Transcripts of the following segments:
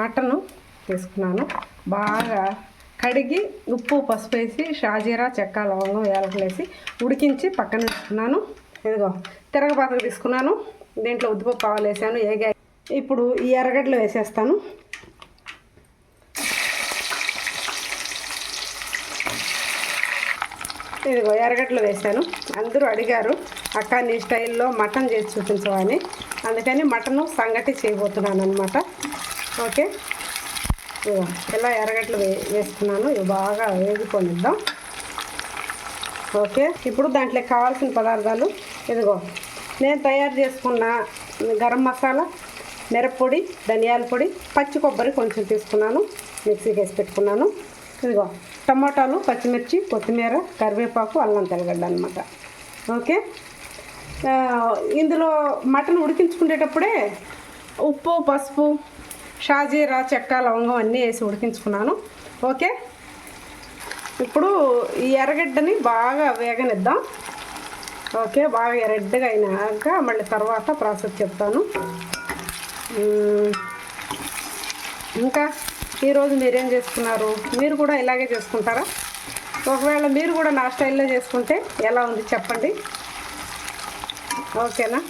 Mutton తీసుకున్నాను. బాగా కడిగి ఉప్పు పసుపు వేసి షాజీరా చెక్క లవంగం యాలకులేసి ఉడికించి పక్కన తీసుకున్నాను ఇదిగో తిరగపాతకు తీసుకున్నాను. దీంట్లో ఉద్దిపప్పు ఆవాలు వేసాను ఏగా ఇప్పుడు ఈ ఎర్రగడ్డలు వేసేస్తాను. ఇదిగో ఎర్రగడ్డలు వేసాను. అందరూ అడిగారు అక్క నీ స్టైల్లో మటన్ చేసి చూపించవని అందుకని మటను సంగటి చేయబోతున్నాను అనమాట ఓకే. ఎలా ఇలా ఎర్రగడ్డలు వే వేసుకున్నాను. ఇవి బాగా వేగిపోనిద్దాం. ఓకే. ఇప్పుడు దాంట్లో కావాల్సిన పదార్థాలు ఇదిగో నేను తయారు చేసుకున్న గరం మసాలా మిరప్పొడి ధనియాల పొడి పచ్చి కొబ్బరి కొంచెం తీసుకున్నాను. మిక్సీకి వేసి పెట్టుకున్నాను. ఇదిగో టమాటాలు పచ్చిమిర్చి కొత్తిమీర కరివేపాకు అల్లం తెలగడ్డ అనమాట ఓకే. ఇందులో మటన్ ఉడికించుకునేటప్పుడే ఉప్పు పసుపు షాజీరా చెక్క లవంగం అన్నీ వేసి ఉడికించుకున్నాను. ఓకే? ఇప్పుడు ఈ ఎర్రగడ్డని బాగా వేగనిద్దాం. ఓకే? బాగా రెడ్గా అయినాక మళ్ళీ తర్వాత ప్రాసెస్ చెప్తాను. ఇంకా ఈరోజు మీరేం చేసుకున్నారు? మీరు కూడా ఇలాగే చేసుకుంటారా? ఒకవేళ మీరు కూడా నా స్టైల్లో చేసుకుంటే ఎలా ఉంది చెప్పండి. ఓకేనా?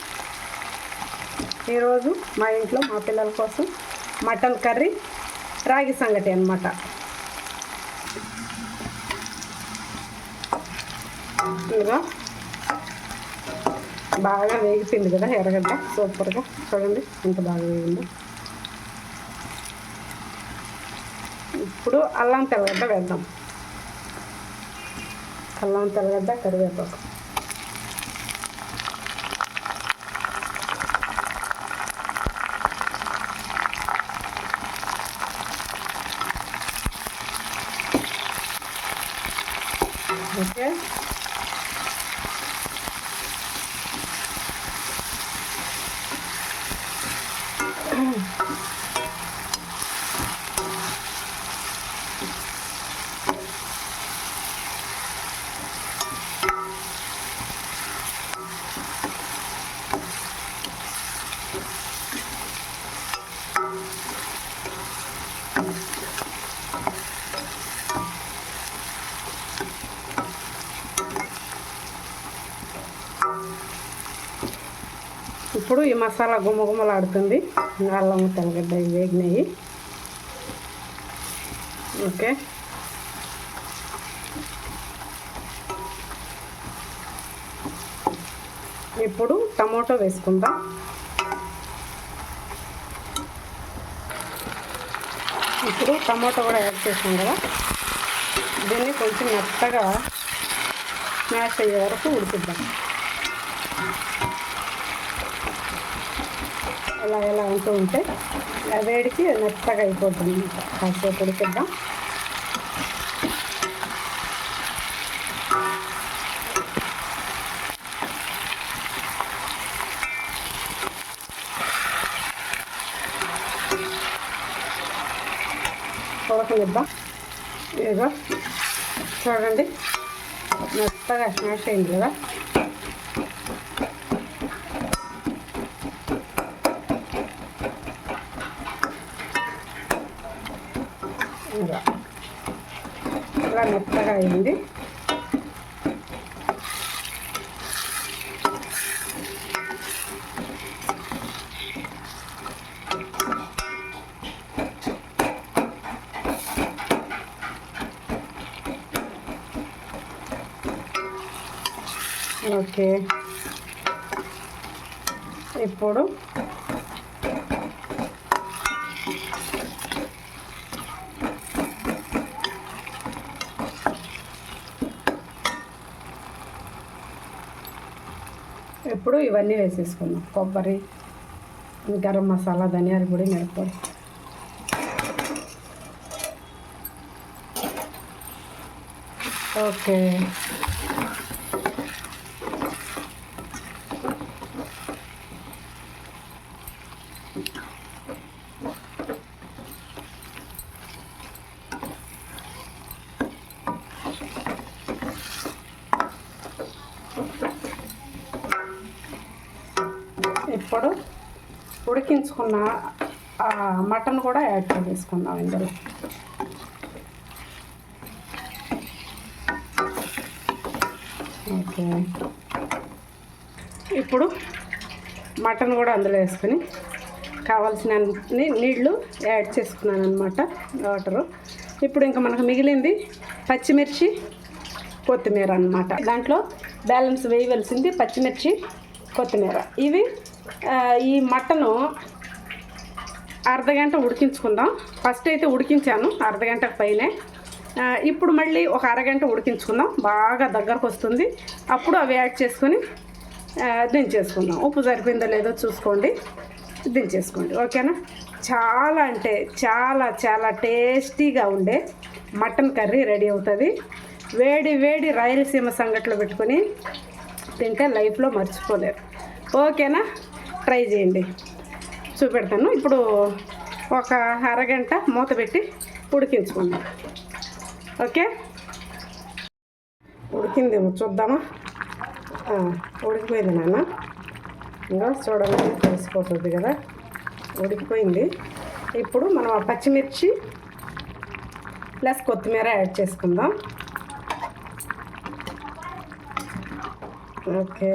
ఈరోజు మా ఇంట్లో మా పిల్లల కోసం మటన్ కర్రీ రాగి సంగటి అనమాట ఇదిగో. బాగా వేగిపోయింది కదా ఎర్రగడ్డ సూపర్గా. చూడండి ఎంత బాగా వేగిందో. ఇప్పుడు అల్లం తెల్లగడ్డ వేద్దాం. అల్లం తెల్లగడ్డ కరివేపాకు ఓకే ఇప్పుడు ఈ మసాలా గుమ్మగుమ్మలాడుతుంది అల్లం తెల్లగడ్డ వేగినాయి. ఓకే. ఇప్పుడు టమాటో వేసుకుందాం. ఇప్పుడు టమాటో కూడా యాడ్ చేసాం కదా. దీన్ని కొంచెం మెత్తగా స్మాష్ అయ్యే వరకు ఉడికిద్దాం. ఇలా ఇలా ఉంటూ ఉంటే వేడికి మెత్తగా అయిపోతుంది. కాసేపు ఉడికిద్దాం. ఉడకనిద్దాం ఇదిగో చూడండి. మెత్తగా స్మాష్ అయింది కదా. ఇలా మెత్తగా అయింది. ఓకే. ఇప్పుడు ఇప్పుడు ఇవన్నీ వేసేసుకుందాం. కొబ్బరి గరం మసాలా ధనియాల పొడి మిరపొడి ఓకే ఇప్పుడు ఉడికించుకున్న మటన్ కూడా యాడ్ చేసుకుందాం ఇందులో. ఓకే. ఇప్పుడు మటన్ కూడా అందులో వేసుకొని కావాల్సిన నీళ్ళు నీళ్ళు యాడ్ చేసుకున్నాను అనమాట వాటరు. ఇప్పుడు ఇంకా మనకు మిగిలింది పచ్చిమిర్చి కొత్తిమీర అనమాట దాంట్లో బ్యాలెన్స్ వేయవలసింది పచ్చిమిర్చి కొత్తిమీర. ఇవి ఈ మటను అర్ధగంట ఉడికించుకుందాం. ఫస్ట్ అయితే ఉడికించాను అర్ధగంట పైనే. ఇప్పుడు మళ్ళీ ఒక అరగంట ఉడికించుకుందాం. బాగా దగ్గరకు వస్తుంది. అప్పుడు అవి యాడ్ చేసుకొని దించేసుకుందాం. ఉప్పు సరిపోయిందో లేదో చూసుకోండి. దించేసుకోండి. ఓకేనా? చాలా అంటే చాలా చాలా టేస్టీగా ఉండే మటన్ కర్రీ రెడీ అవుతుంది. వేడి వేడి రాయలసీమ సంగట్లో పెట్టుకొని తింటే లైఫ్లో మర్చిపోలేరు. ఓకేనా? ట్రై చేయండి. చూపెడతాను. ఇప్పుడు ఒక అరగంట మూత పెట్టి ఉడికించుకుందాం. ఓకే? ఉడికిందేమో చూద్దామా? ఉడికిపోయింది నాన్న. ఇంకా చూడాలని తెలిసిపోతుంది కదా. ఉడికిపోయింది. ఇప్పుడు మనం ఆ పచ్చిమిర్చి ప్లస్ కొత్తిమీర యాడ్ చేసుకుందాం. ఓకే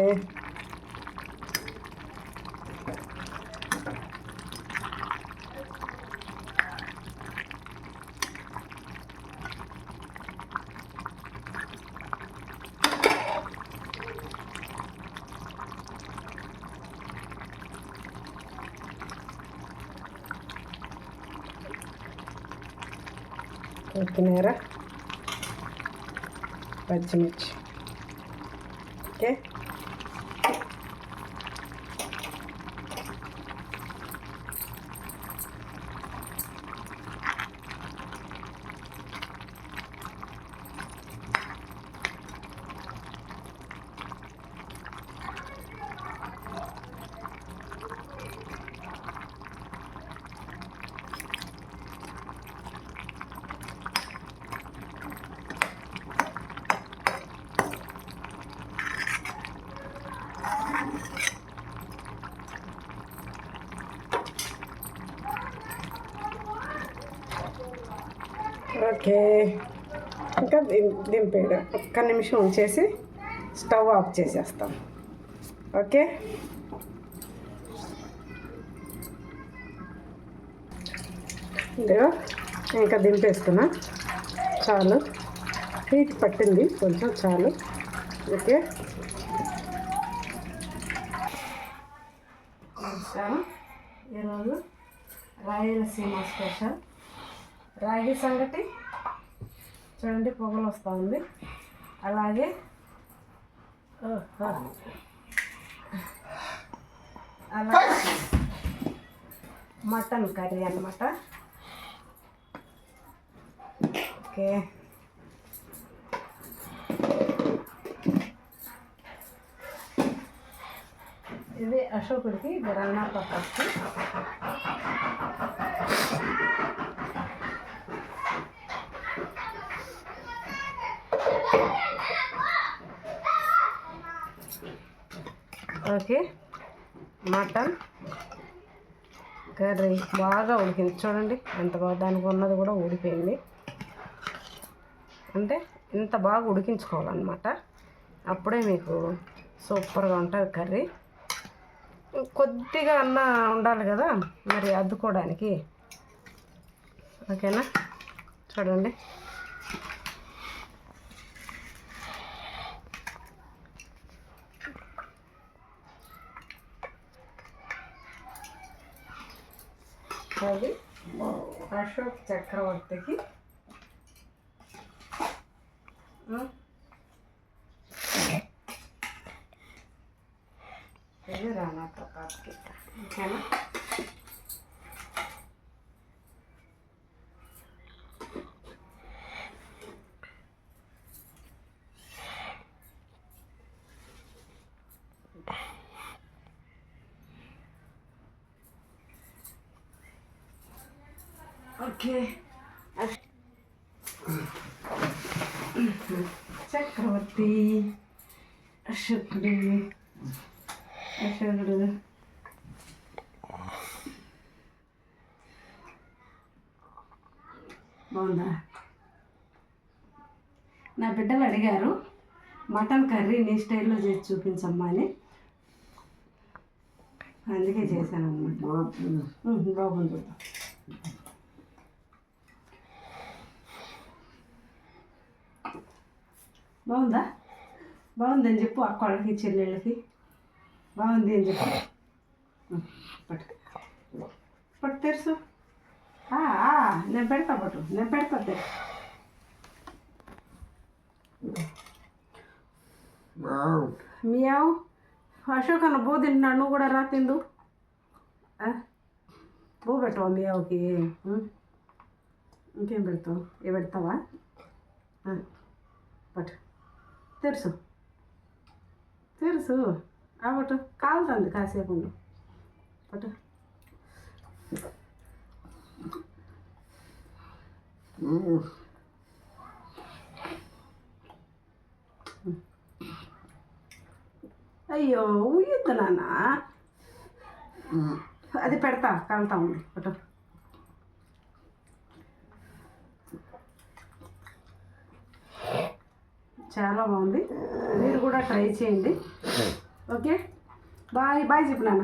కొత్తిమీర పచ్చిమిర్చి ఓకే ఓకే. ఇంకా దిం దింపేయడం ఒక్క నిమిషం ఉంచేసి స్టవ్ ఆఫ్ చేసేస్తాం. ఓకే? ఇదిగో ఇంకా దింపేస్తున్నా. చాలు. హీట్ పట్టింది. కొంచెం చాలు. ఓకే? ఈరోజు రాయలసీమ స్పెషల్. రాగి సంగటి. చూడండి పొగలు వస్తూ ఉంది. అలాగే అలా అలాగే మటన్ కర్రీ అన్నమాట. ఓకే. ఇది అశోకుడికి ఇది పక్కకి ఓకే. మటన్ కర్రీ బాగా ఉడికింది. చూడండి ఎంత బాగా దానికి ఉన్నది కూడా ఊడిపోయింది. అంటే ఇంత బాగా ఉడికించుకోవాలన్నమాట. అప్పుడే మీకు సూపర్గా ఉంటుంది కర్రీ. కొద్దిగా అన్న ఉండాలి కదా మరి అద్దుకోవడానికి. ఓకేనా? చూడండి. అది అశోక్ చక్రవర్తికి. ఆ, ఇది రాణా ప్రతాప్కి ఓకేనా? చక్రవర్తి అశోకుడు అశోకుడు. బాగుందా? నా బిడ్డలు అడిగారు మటన్ కర్రీ నీ స్టైల్లో చేసి చూపించమ్మా అని. అందుకే చేశాను అన్నమాట బాగుంది. బాగుందా? బాగుందని చెప్పు అక్క వాళ్ళకి చెల్లెళ్ళకి. బాగుంది అని చెప్పు. పట్టు. పట్టు తెరుసు. ఆ, ఆ, నేను పెడతా పట్టు. నేను పెడతా తెరు మియావ్. అశోక్ అన్న బో తింటున్నాడు. నువ్వు కూడా రా ఆ? బో పెట్టవా మియావుకి? ఇంకేం పెడతావు? ఏ పెడతావా? ఆ, పట్టు. తెరుసు. తెరుసు. అటు కాలుతుంది కాసేపు ఉండు. పట్టు. అయ్యో ఉయ్యొద్దు నాన్న. అది పెడతా కలుతా ఉంది పట్టు. చాలా బాగుంది. మీరు కూడా ట్రై చేయండి. ఓకే? బాయ్ బాయ్ చెప్పు నాన్న.